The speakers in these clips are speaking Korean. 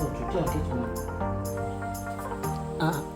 더 죽지 않겠지만. 아.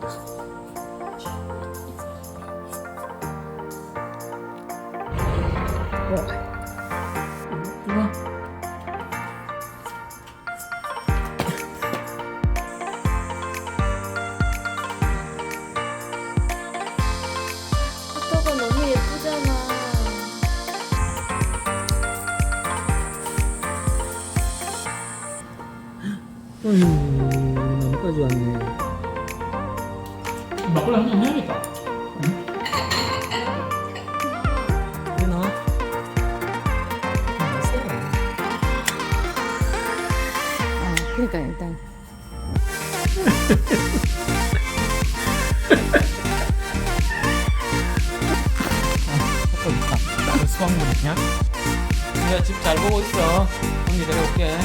수학물이냐? 내가 집잘 보고 있어. 언니 내려올게.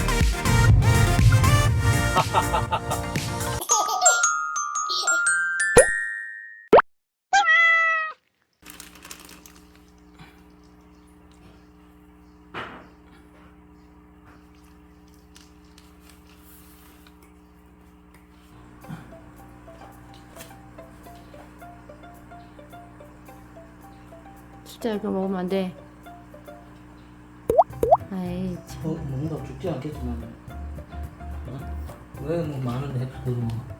진짜 이거 먹으면 안 돼. 죽지 않겠지만. 어? 왜뭐 많은데 그거 뭐.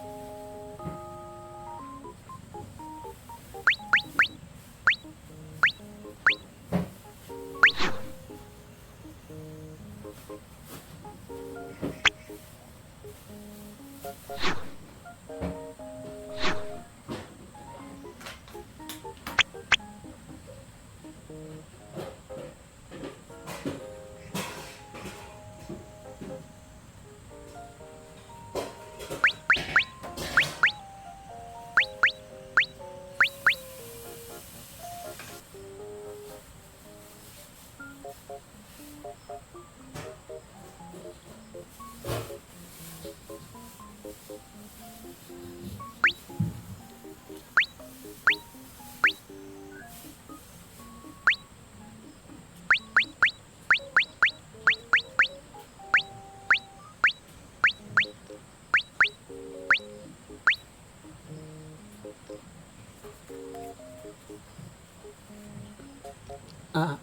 아.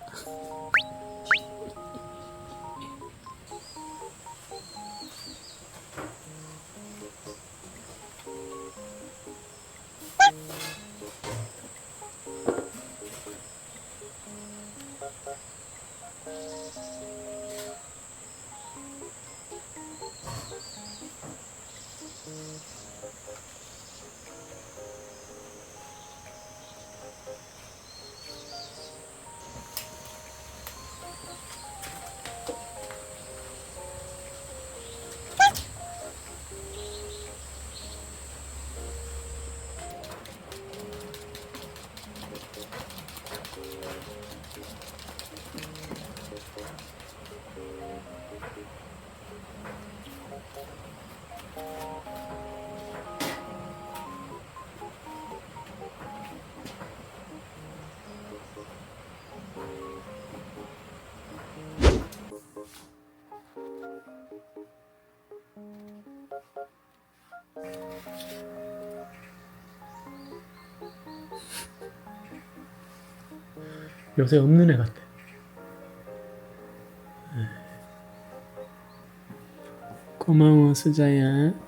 요새 없는 애 같아. 네. 고마워 수자야.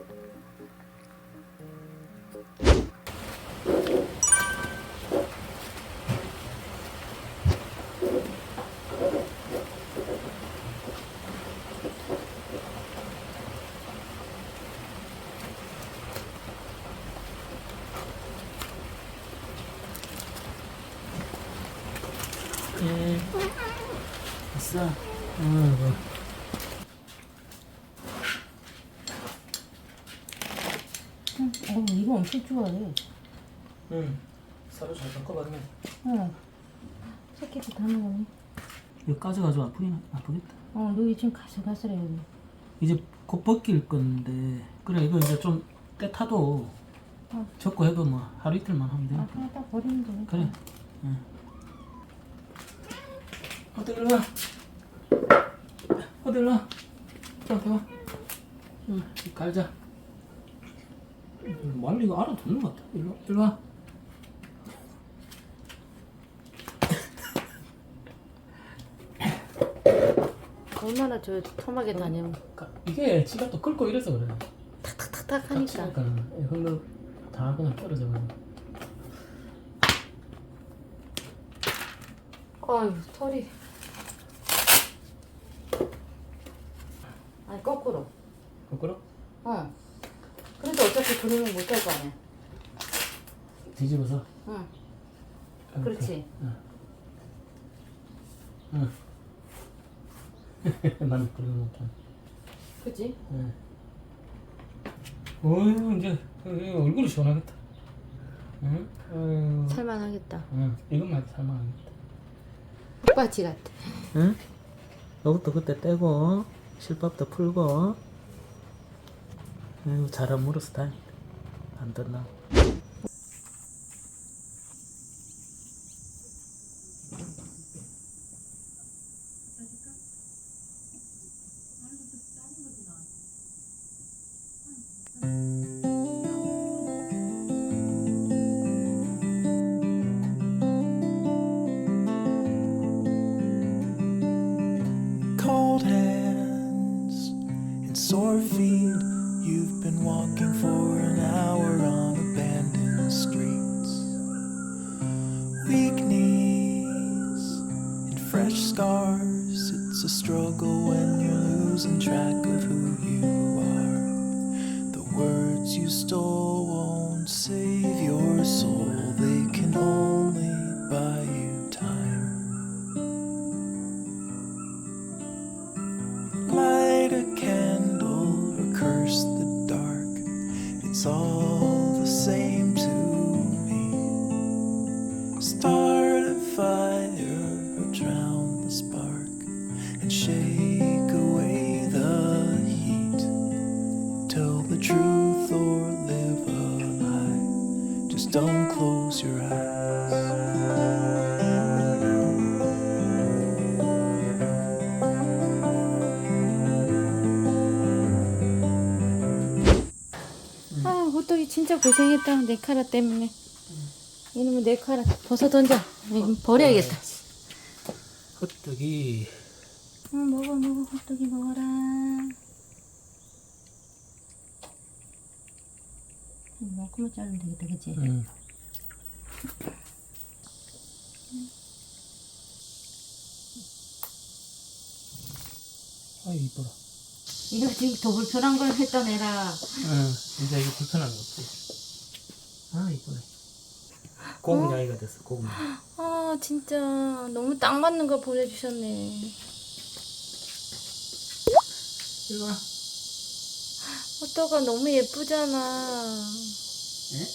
좋아해. 응. 살을 잘 섞어봤네. 어. 새끼도 다는 거니? 이거 까져가지고 아프긴 아프겠다. 어, 여기 지금 가슬가슬해 여기. 이제 곧 벗길 건데 그래 이거 이제 좀 때 타도 어. 적고 해도 뭐 하루 이틀만 하면 아, 되니까. 그냥 딱 버리면 돼. 그래. 응. 어디 일로 와. 어디 일로 와. 저한테 와. 응, 갈자. 말리 이거 알아듣는 것 같아. 일로, 일로 와. 얼마나 저 톰하게 다니면 가- 이게 지가 또 긁고 이래서 그래. 탁탁탁 같이 하니까. 하니까 흘러 다 그냥 떨어져 버려. 아유, 털이. 아니, 거꾸로. 거꾸로 어. 그래도 어차피 그러면 못할 거 아니야. 뒤집어서. 응. 이렇게. 그렇지. 응. 나는 그러는 못한. 그지? 네. 어휴 이제 얼굴이 시원하겠다. 응? 어휴. 살만하겠다. 응. 이것만 살만하겠다. 흑바지 같아. 응? 이것도 그때 떼고 실밥도 풀고. 잘안 물어서 다행이다. 안 떴나? Struggle when you're losing track of who you are. The words you stole won't save your soul, 진짜 고생했다. 내 카라 때문에. 이놈의 내 카라 벗어 던져. 이거 버려야겠다. 호떡이 어, 먹어, 먹어. 호떡이 먹어라. 이만큼만 자르면 되겠다, 그치? 응. 아 이뻐라. 이거 지금 더 불편한 걸 했다 내라. 응. 이제 이거 불편한 거 없지. 아 이쁘네. 고운 나이가 됐어. 나이. 아, 진짜. 너무 딱 맞는 거 보내주셨네. 와. 호떡아 너무 예쁘잖아. 응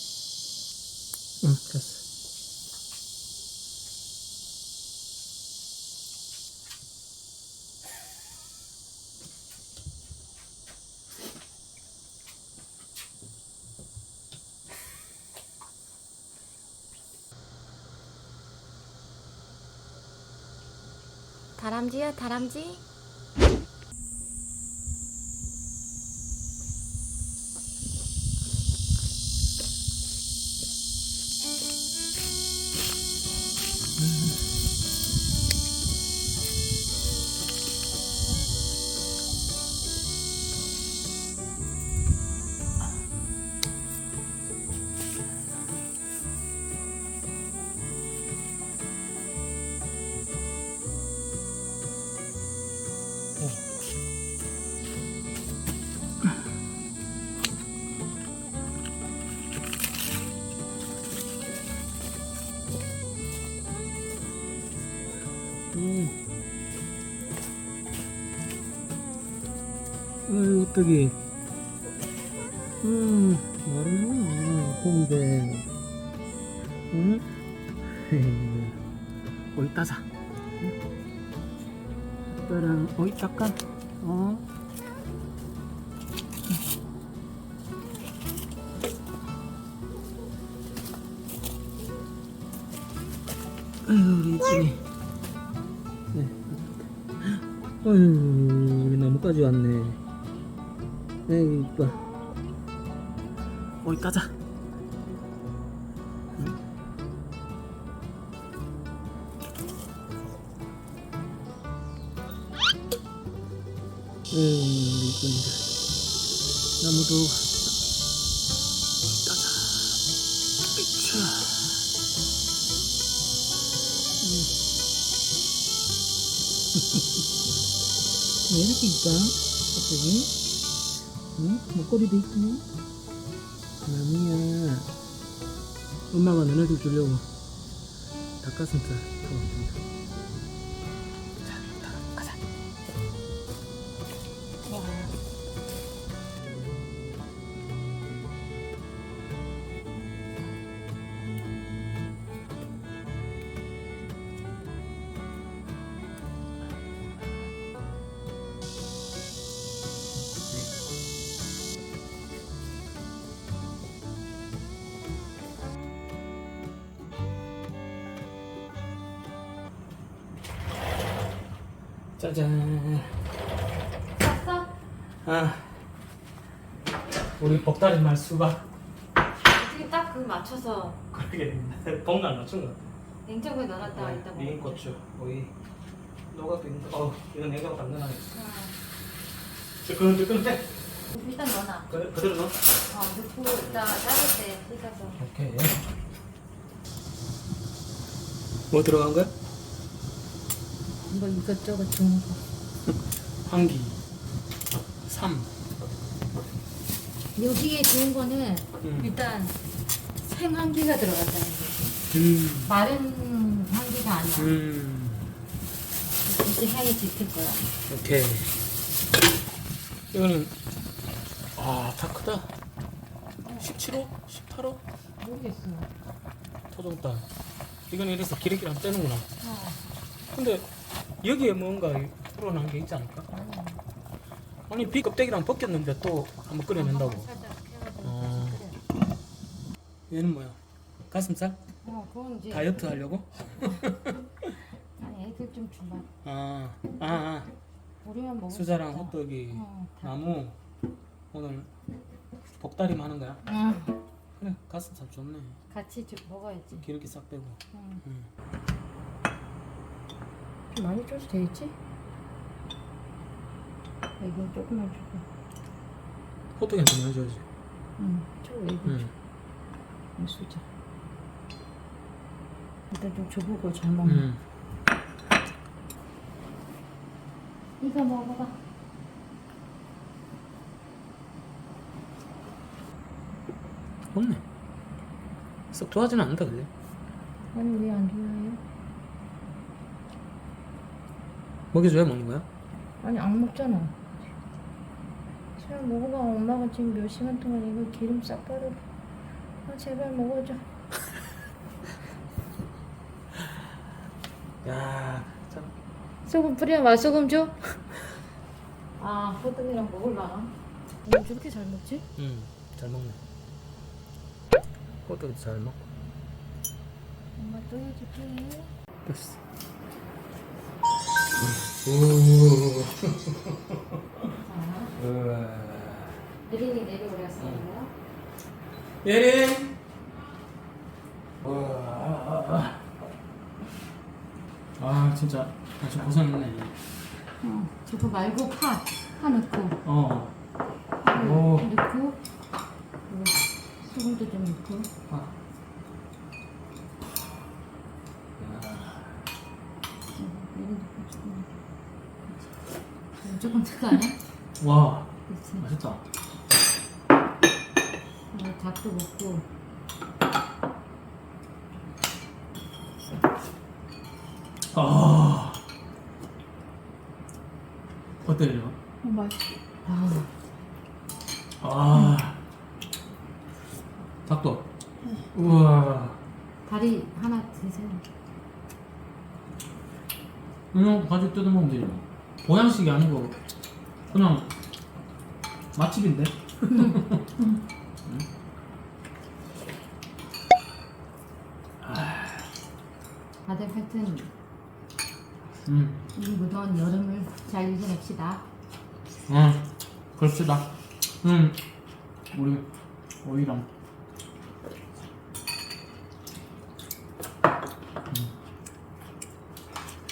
다람쥐야 다람쥐 어떡이. 음, 말이야, 공대. 응? 어이, 따자. 아빠랑, 어이, 잠깐. 어? 아유, 우리 이쁜이. 네. 어휴, 우리 나무까지 왔네. 에이, 이뻐. 어이, 따자. 응? 에이, 우리 이쁜이들. 나무도 따자. 으쌰. 왜 이렇게 이뻐? 갑자기? 응? 목걸이도 있고 나무야 엄마가 너네들 주려고 닭가슴살 짜잔. 샀어? 아 우리 복다리 말 수박. 어떻게 딱 그 맞춰서 그러게 동간 맞춘 것 같아. 냉장고에 넣어놨다가 이따 먹어 미인 고추. 오이. 녹아도 있는데 어 이거 냉장고 담가놔야 뜨끈뜨끈해 일단 넣어놔. 그, 그대로 넣어. 어 넣고 이따 자를 때 씻어서. 오케이. 뭐 들어간 거야? 뭐 이것저것 좋은 거 황기 3 여기에 좋은 거는 음. 일단 생황기가 들어갔다는 거지 음. 마른 향기가 아니야 음. 이제 향이 짙을 거야 오케이 이거는 아 다 크다 17호? 18호? 모르겠어 토종닭 이건 이래서 기름기를 한번 떼는구나 어. 근데 여기에 뭔가 불어난 게 있지 않을까? 아니 비 껍데기랑 벗겼는데 또 한번 끓여낸다고 어. 얘는 뭐야? 가슴살? 어 그건 이제 다이어트 하려고? 아니 애들 좀 주마 아, 아, 아. 우리만 먹을 수자랑 수 있다. 호떡이 어, 다. 나무 오늘 복다리만 하는 거야? 응. 그래 가슴살 좋네 같이 좀 먹어야지 기름기 싹 빼고 응. 응. 좀 많이 줘도 되겠지? 이건 조금만 주고 호떡이한테 많이 줘야지 응. 저 애기 응. 응. 수자 일단 좀 줘보고 잘 먹는 응. 이거 먹어봐 없네 썩 좋아하지는 않는다 근데 아니 왜 안 좋아해요? 먹여줘야 먹는 거야? 아니 안 먹잖아 제발 먹어봐 엄마가 지금 몇 시간 동안 이거 기름 싹 바르고 아 제발 먹어줘 야 참. 소금 뿌려 맛소금 줘? 아 호떡이랑 먹을라나? 왜 저렇게 잘 먹지? 응, 잘 먹네. 호떡도 잘 먹고. 엄마 또 해줄게 됐어. 예린이 내려오랬어요. 예린. 아 진짜 아주 고생했네. 어, 저거 말고 파, 파 넣고, 어. 파를 오. 넣고, 그리고 소금도 좀 넣고. 아. 예린도 조금. 조금 특거 아니야? 와 그렇지. 맛있다. 어, 닭도 먹고. 아. 어때요? 어, 맛있어. 아, 아. 닭도. 우와. 다리 하나 드세요. 그냥 가지고 뜯어 먹으면 되죠. 보양식이 아니고 그냥 맛집인데. 다들 하여튼 음. 이 무더운 여름을 잘 이겨냅시다. 응. 그럽시다. 음. 우리 오이랑.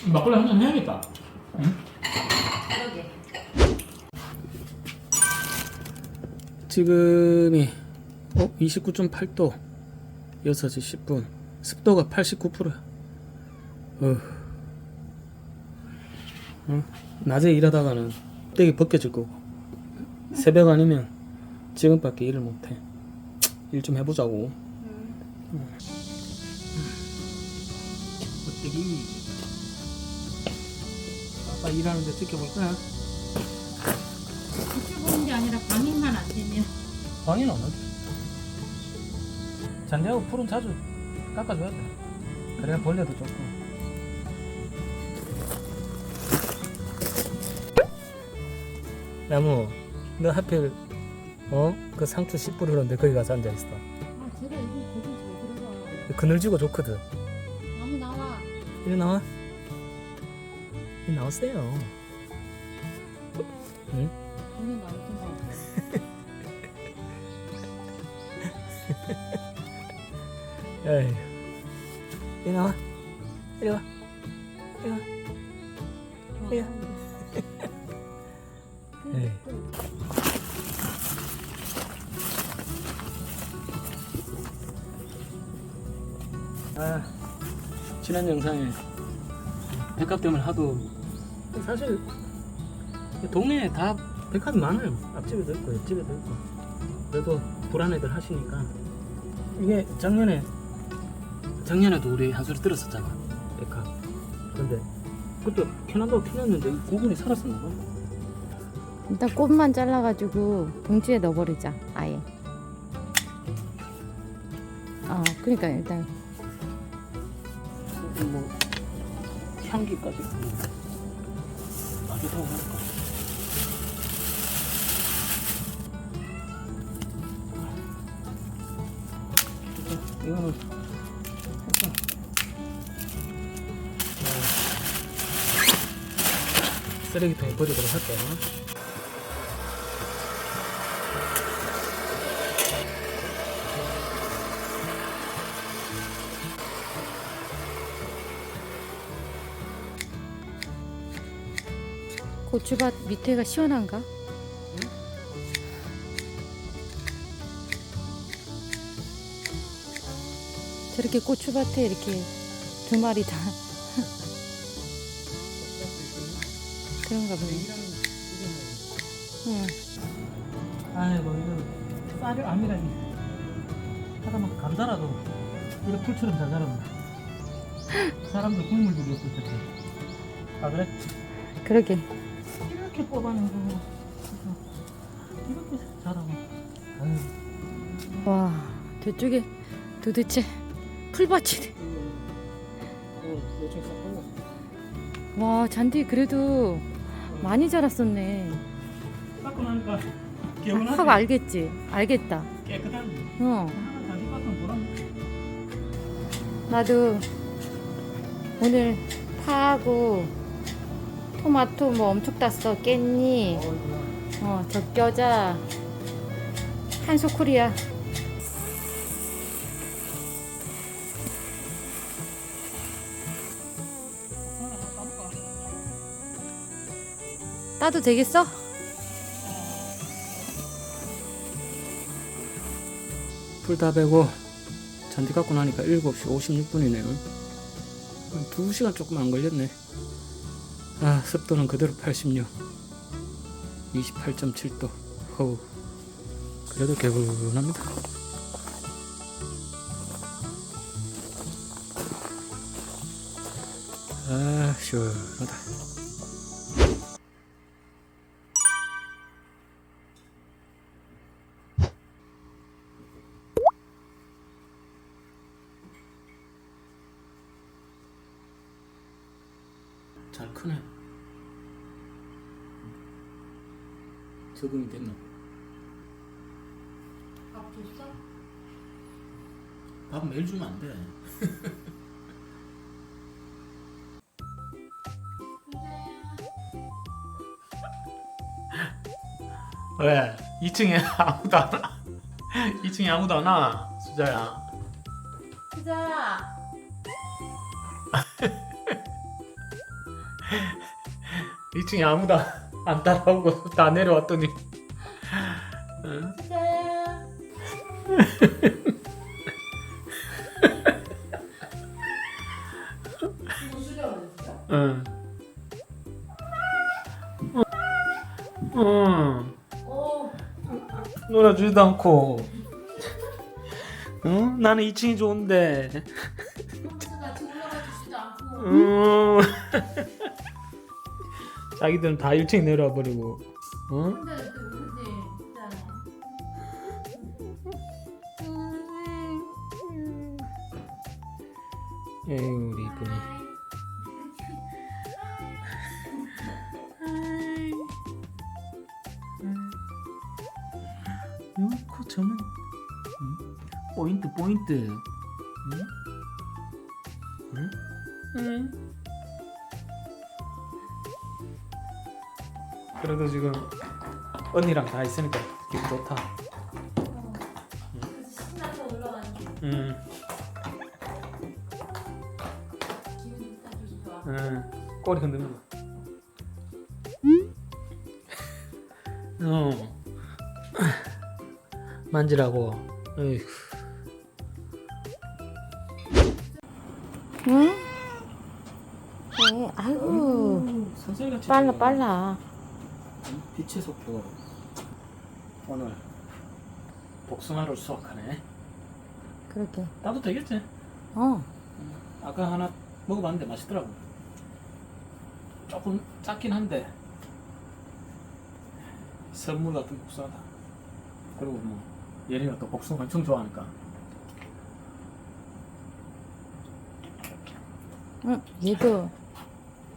음. 막걸리 한 잔 해야겠다. 지금이 어? 29.8도 6시 10분. 습도가 89%야. 어. 어? 낮에 일하다가는 떼기 벗겨질 거고. 새벽 아니면 지금밖에 일을 못해. 일 좀 해보자고. 껍데기 아빠 일하는데 지켜볼 거야 방해는 안 하지. 잔디하고 풀은 자주 깎아줘야 돼. 그래야 벌레도 좋고. 나무, 너 하필 어? 그 상추 씨 뿌리는데 거기 가서 앉아 있어. 아, 제가 이거 거기 왜 들어가? 그늘지고 좋거든. 나무 나와. 이리 나와. 이리 나오세요. 응? 에이. 이리 나와. 이리 와. 이리 와. 야. 에이. 아, 지난 영상에 백합 때문에 하도 사실 동네에 다 백합이 많아요. 앞집에도 있고 옆집에도 있고 그래도 불안해들 하시니까 이게 작년에 작년에도 우리 한 소리 들었었잖아. 백합 근데 그때 캐나다 캐놨는데 이 고분이 살았었나 봐. 일단 꽃만 잘라가지고 봉지에 넣어버리자. 아예. 아, 그러니까 일단. 뭐 향기까지? 아주 하니까 이거는 쓰레기통에 버리도록 할게요. 고추밭 밑에가 시원한가? 저렇게 고추밭에 이렇게 두 마리 다 그런가 보네. 응. 아이고 이거 쌀을 아니라니 하다만 감자라도 이렇게 풀처럼 잘 자랐네 사람들 국물 들이 없을 텐데 아 그래? 그러게. 이렇게 뽑아내고 이렇게 자라고 아유 와, 저쪽에 도대체 풀밭이네. 어, 와, 잔디 그래도 많이 자랐었네. 닦고 나니까 개운하지 확 알겠지? 알겠다. 깨끗하지 어. 나도 오늘 파하고 토마토 뭐 엄청 땄어. 깻잎, 어, 적겨자, 한소쿠리야. 따도 되겠어? 풀 다 베고 잔디 갖고 나니까 7시 56분이네요. 2시간 조금 안 걸렸네. 아, 습도는 그대로 86. 28.7도. 허우. 그래도 개운합니다. 아, 시원하다. 적응이 됐나? 밥 줬어? 밥 매일 주면 안 돼. 왜? 2층에 아무도 안 와? 2층에 아무도 안 와? 수자야. 수자. 2층에 아무도 안 따라오고 다 내려왔더니. 응? 응. 응. 오. 놀아주지도 않고. 응? 나는 2층이 좋은데. 같 자기들은 다 1층 내려와 버리고. 응? 진짜. 에이 우리 이쁜이. 응? 코 점은 응? 포인트 포인트. 응? 응? 응. 그래도 지금 언니랑 다 있으니까 기분 좋다. 신나서 올라가는 응. 기분이 딱 좋아. 응. 꼬리 흔드는 거. 어. 만지라고. 어이구. 응? 네, 아이고. 빨라 빨라. 빛의 속도. 오늘 복숭아를 수확하네. 그렇게. 나도 되겠지. 어. 아까 하나 먹어봤는데 맛있더라고. 조금 작긴 한데 선물 같은 복숭아다. 그리고 뭐 예린이가 또 복숭아 엄청 좋아하니까. 응. 얘도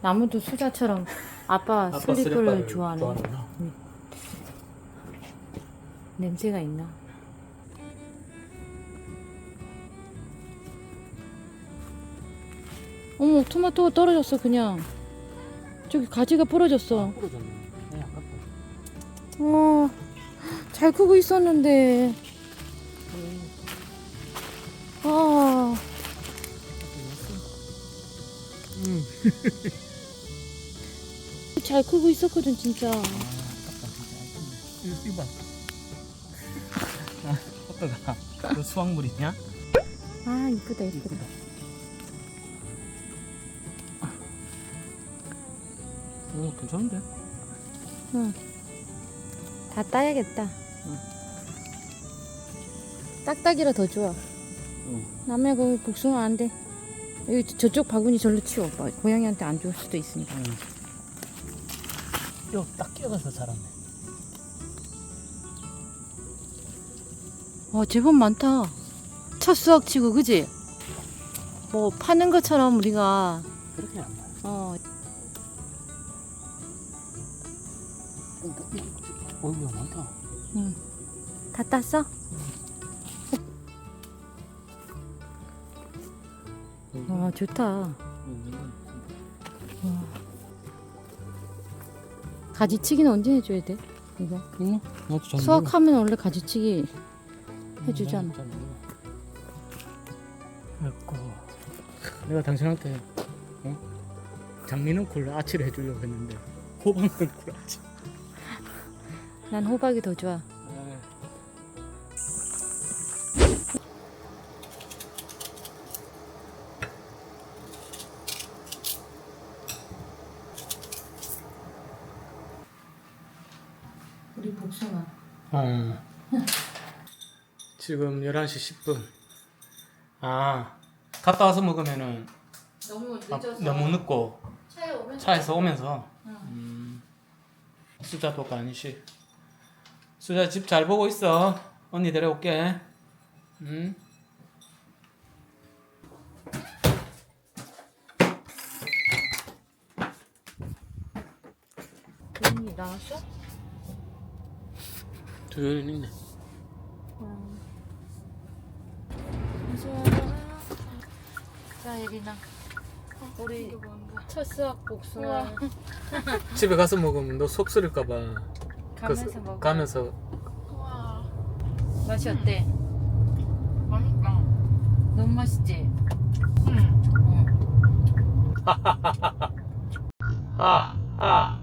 나무도 수자처럼 아빠, 아빠 슬리퍼를 슬리퍼를 좋아하네. 좋아하는구나. 냄새가 있나? 어머 토마토가 떨어졌어 그냥 저기 가지가 부러졌어 부러졌네. 네, 아깝다. 어, 잘 크고 있었는데 아, 음. 잘 크고 있었거든 진짜 아. 이거 봐. 아, 어떠가? 그 수확물이냐? 아 이쁘다 이쁘다 오, 괜찮은데? 다 따야겠다 딱딱이라 더 좋아 남의 거기 복숭아 안 돼 여기 저- 저쪽 바구니 절로 치워 뭐, 고양이한테 안 좋을 수도 있으니까 응. 이거 딱 끼어가서 자랐네. 와 제법 많다 첫 수확 치고 그지? 뭐 파는 것처럼 우리가 그렇게 안 나요. 어 어, 이거 많다. 다 땄어? 와 좋다. 가지치기는 언제 해줘야 돼? 이거 응? 나도 잘 수확하면 원래 가지치기 해주잖아. 아이고 내가 당신한테 어? 장미는 아치를 해주려고 했는데 호박은 굴아치 난 호박이 더 좋아. 지금 11시 10분. 아 갔다 와서 먹으면은 너무 아, 너무 늦고 차에 오면 차에서 오면서. 음, 수자도가 아니시 수자 집 잘 보고 있어. 언니 데려올게. 음. 돈이 나왔어? 조용히 있네 자 예린아 우리 첫 수확 복숭아 집에 가서 먹으면 너 속 쓰릴까봐 가면서 먹어 가면서 맛이 어때? 맛있다. 너무 맛있지? 응. 응. 아, 아, 아, 아.